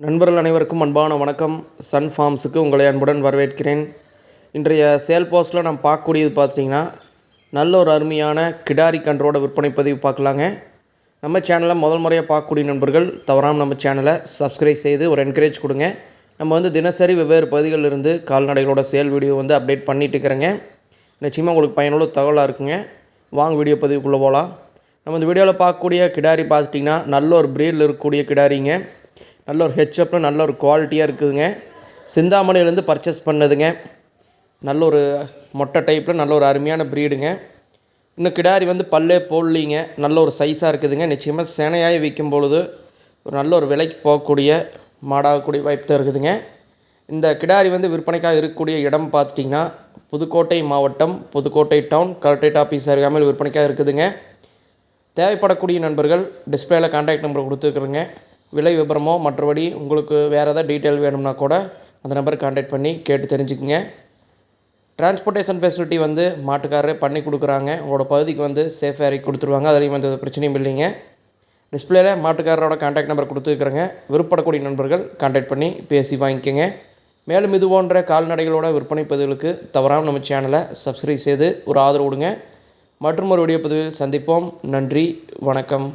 நண்பர்கள் அனைவருக்கும் அன்பான வணக்கம். சன் ஃபார்ம்ஸுக்கு உங்களை அன்புடன் வரவேற்கிறேன். இன்றைய சேல் போஸ்ட்டில் நம்ம பார்க்கக்கூடியது பார்த்துட்டிங்கன்னா நல்ல ஒரு அருமையான கிடாரி கன்றோட விற்பனை பதிவு பார்க்கலாங்க. நம்ம சேனலை முதல் முறையாக பார்க்கக்கூடிய நண்பர்கள் தவறாமல் நம்ம சேனலை சப்ஸ்கிரைப் செய்து ஒரு என்கரேஜ் கொடுங்க. நம்ம வந்து தினசரி வெவ்வேறு பகுதிகளில் இருந்து கால்நடைகளோட சேல் வீடியோ வந்து அப்டேட் பண்ணிட்டு இருக்கிறேங்க. நிச்சயமாக உங்களுக்கு பயனுள்ள தகவலாக இருக்குங்க. வாங்க வீடியோ பதிவுக்குள்ளே போகலாம் நம்ம இந்த வீடியோவில் பார்க்கக்கூடிய கிடாரி பார்த்துட்டிங்கன்னா நல்ல ஒரு ப்ரீடில் இருக்கக்கூடிய கிடாரிங்க. நல்ல ஒரு ஹெச்அப்பில் நல்ல ஒரு குவாலிட்டியாக இருக்குதுங்க. சிந்தாமணிலேருந்து பர்ச்சேஸ் பண்ணதுங்க. நல்ல ஒரு மொட்டை டைப்பில் நல்ல ஒரு அருமையான ப்ரீடுங்க இன்னும் கிடாரி வந்து பல்லே போடலிங்க. நல்ல ஒரு சைஸாக இருக்குதுங்க. நிச்சயமாக சேனையாகி விற்கும் பொழுது ஒரு நல்ல ஒரு விலைக்கு போகக்கூடிய மாடாகக்கூடிய வாய்ப்பு தான் இருக்குதுங்க. இந்த கிடாரி வந்து விற்பனைக்காக இருக்கக்கூடிய இடம் பார்த்துட்டிங்கன்னா புதுக்கோட்டை மாவட்டம் புதுக்கோட்டை டவுன் கலெக்டரேட் ஆஃபீஸ் அருகாமல் விற்பனைக்காக இருக்குதுங்க. தேவைப்படக்கூடிய நண்பர்கள் டிஸ்பிளேயில் கான்டாக்ட் நம்பர் கொடுத்துருக்குறேங்க. விலை விபரமோ மற்றபடி உங்களுக்கு வேறு எதாவது டீட்டெயில் வேணும்னா கூட அந்த நம்பருக்கு கான்டாக்ட் பண்ணி கேட்டு தெரிஞ்சுக்குங்க. டிரான்ஸ்போர்ட்டேஷன் ஃபெசிலிட்டி வந்து மாட்டுக்காரரே பண்ணி கொடுக்குறாங்க. உங்களோட பகுதிக்கு வந்து சேஃப் ஏறி கொடுத்துருவாங்க. அதுலேயும் எந்த பிரச்சனையும் இல்லைங்க. டிஸ்பிளேல மாட்டுக்காரரோட கான்டாக்ட் நம்பர் கொடுத்துருக்குறேங்க. விருப்பப்படக்கூடிய நண்பர்கள் கான்டாக்ட் பண்ணி பேசி வாங்கிக்கோங்க. மேலும் இது போன்ற கால்நடைகளோட விற்பனை பதிவுகளுக்கு தவறாமல் நம்ம சேனலை சப்ஸ்கிரைப் செய்து ஒரு ஆதரவு கொடுங்க. மற்றும் ஒரு வீடியோ பதிவில் சந்திப்போம். நன்றி. வணக்கம்.